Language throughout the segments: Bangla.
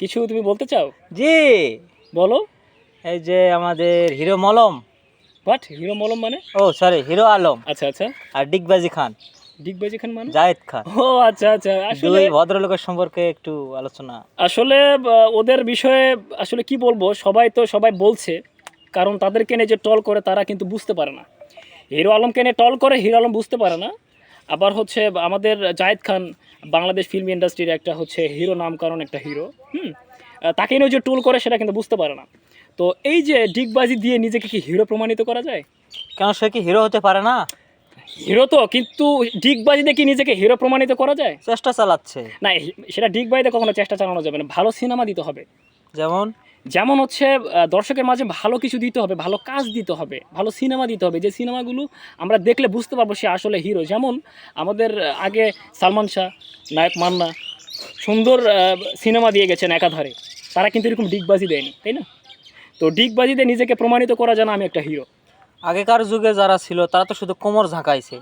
কিছু তুমি বলতে চাও? জি। বলো। এই যে আমাদের হিরো মলম। বাট হিরো মলম মানে? Oh sorry hero Alam. আচ্ছা আচ্ছা। আর ডিগবাজি খান। ডিগবাজি খান মানে? জায়েদ খান। ও আচ্ছা আচ্ছা। আসলে দুই ভদ্রলোকের সম্পর্কে একটু আলোচনা। আসলে ওদের বিষয়ে আসলে কি বলব? সবাই তো সবাই বলছে কারণ তাদেরকে নিয়ে যে টল করে তারা কিন্তু বুঝতে পারে না। হিরো আলমকে নিয়ে টল করে হিরো আলম বুঝতে পারে না। আবার হচ্ছে আমাদের জায়েদ খান বাংলাদেশ ফিল্ম ইন্ডাস্ট্রির একটা হচ্ছে হিরো নামকরণ একটা হিরো হুম? তাকে নিয়ে যে টুল করে সেটা কিন্তু বুঝতে পারে না। তো এই যে ডিগবাজি দিয়ে নিজেকে কি হিরো প্রমাণিত করা যায়? কেন সে কি হিরো হতে পারে না? হিরো তো কিন্তু ডিগবাজি দিয়ে কি নিজেকে হিরো প্রমাণিত করা যায়? চেষ্টা চালাচ্ছে। না সেটা ডিগবাজিতে কখনো চেষ্টা চালানো যাবে না ভালো সিনেমা দিতে হবে। যেমন? যেমন হচ্ছে দর্শকের মাঝে ভালো কিছু দিতে হবে ভালো কাজ দিতে হবে ভালো সিনেমা দিতে হবে। যে সিনেমাগুলো আমরা দেখলে বুঝতে পারব সে আসলে হিরো যেমন আমাদের আগে সালমান শাহ নায়ক মান্না সুন্দর সিনেমা দিয়ে গেছেন একাধারে। তারা কিন্তু এরকম ডিগবাজি দেয়নি তাই না? তো ডিগবাজিতে নিজেকে প্রমাণিত করা যেন আমি একটা হিরো আগেকার যুগে যারা ছিল তারা তো শুধু কোমর ঝাঁকাইছে।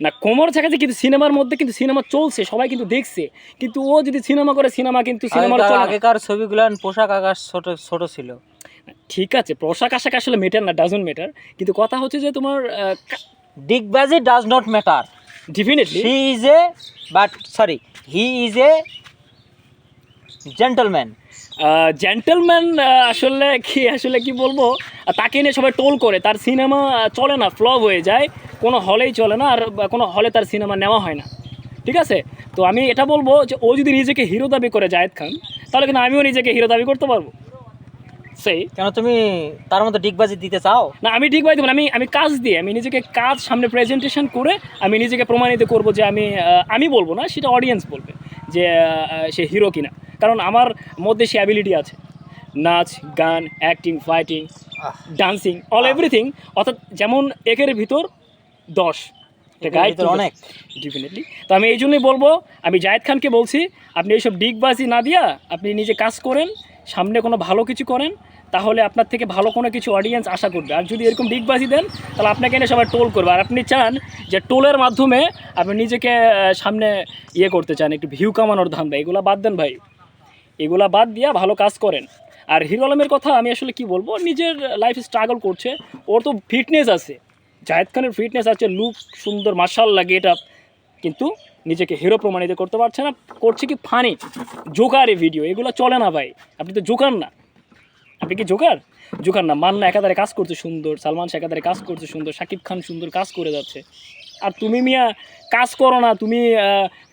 না কোমর থাকাছে কিন্তু সিনেমার মধ্যে কিন্তু সিনেমা চলছে সবাই কিন্তু দেখছে। কিন্তু ও যদি সিনেমা করে সিনেমা কিন্তু সিনেমার আগেকার- ছবিগুলান পোশাক আকাশ ছোট ছোট ছিল। ঠিক আছে পোশাক আশাক আসলে মেটার না ডাজন্ট মেটার কিন্তু কথা হচ্ছে যে তোমার ডিগবাজি does not matter definitely he is a but sorry he is a gentleman gentleman আসলে কি আসলে কি বলব? তাকে নিয়ে সবাই টোল করে। তার সিনেমা চলে না ফ্লপ হয়ে যায়। কোনো হলেই চলে না আর কোনো হলে তার সিনেমা নেওয়া হয় না। ঠিক আছে? তো আমি এটা বলব যে ও যদি নিজেকে হিরো দাবি করে জায়েদ খান তাহলে কিন্তু আমিও নিজেকে হিরো দাবি করতে পারব। সেই। কেন তুমি তার মতো ডিগবাজি দিতে চাও? না আমি পাই দেবো আমি আমি কাজ দিয়ে আমি নিজেকে কাজ সামনে প্রেজেন্টেশন করে আমি নিজেকে প্রমাণিত করব যে আমি আমি বলব না সেটা অডিয়েন্স বলবে যে সে হিরো কিনা। কারণ আমার মধ্যে সে অ্যাবিলিটি আছে। নাচ গান acting fighting dancing all everything অর্থাৎ যেমন একের ভিতর দশ। গাইড অনেক। ডেফিনেটলি তো আমি এই জন্যই বলব আমি জায়েদ খানকে বলছি আপনি এইসব ডিগবাজি না দিয়া আপনি নিজে কাজ করেন সামনে কোনো ভালো কিছু করেন তাহলে আপনার থেকে ভালো কোনো কিছু অডিয়েন্স আশা করবে। আর যদি এরকম ডিগবাজি দেন তাহলে আপনাকে এনে সবাই টোল করবে। আর আপনি চান যে টোলের মাধ্যমে আপনি নিজেকে সামনে ইয়ে করতে চান একটু ভিউ কামানোর ধান্দা এগুলো বাদ দেন ভাই। এগুলা বাদ দিয়া ভালো কাজ করেন। আর হিরো আলমের কথা আমি আসলে কি বলব নিজের লাইফ স্ট্রাগল করছে ওর তো ফিটনেস আছে। জাহেদ খানের ফিটনেস আছে লুক সুন্দর মার্শাল লাগে এটা কিন্তু নিজেকে হিরো প্রমাণিত করতে পারছে না, করছে কি ফানি জোকারে ভিডিও এগুলো চলে না ভাই, আপনি তো জোকার না। আপনি কি জোকার জোকার না, মান্না একাধারে কাজ করছে সুন্দর, সালমান শাহ একাধারে কাজ করছে সুন্দর, শাকিব খান সুন্দর কাজ করে যাচ্ছে। আর তুমি মিয়া, কাজ করো না, তুমি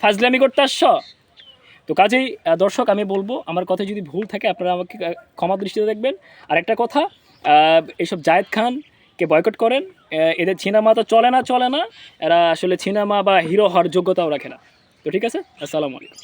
ফাজলামি করতে আসছ? তো কাজেই দর্শক, আমি বলব, আমার কথা যদি ভুল থাকে, আপনারা আমাকে ক্ষমা দৃষ্টিতে দেখবেন। আর একটা কথা এইসব জায়েদ খানকে বয়কট করেন? এদের সিনেমা তো চলে না চলে না। এরা আসলে সিনেমা বা হিরো হওয়ার যোগ্যতাও রাখে না তো ঠিক আছে? আসসালামু আলাইকুম।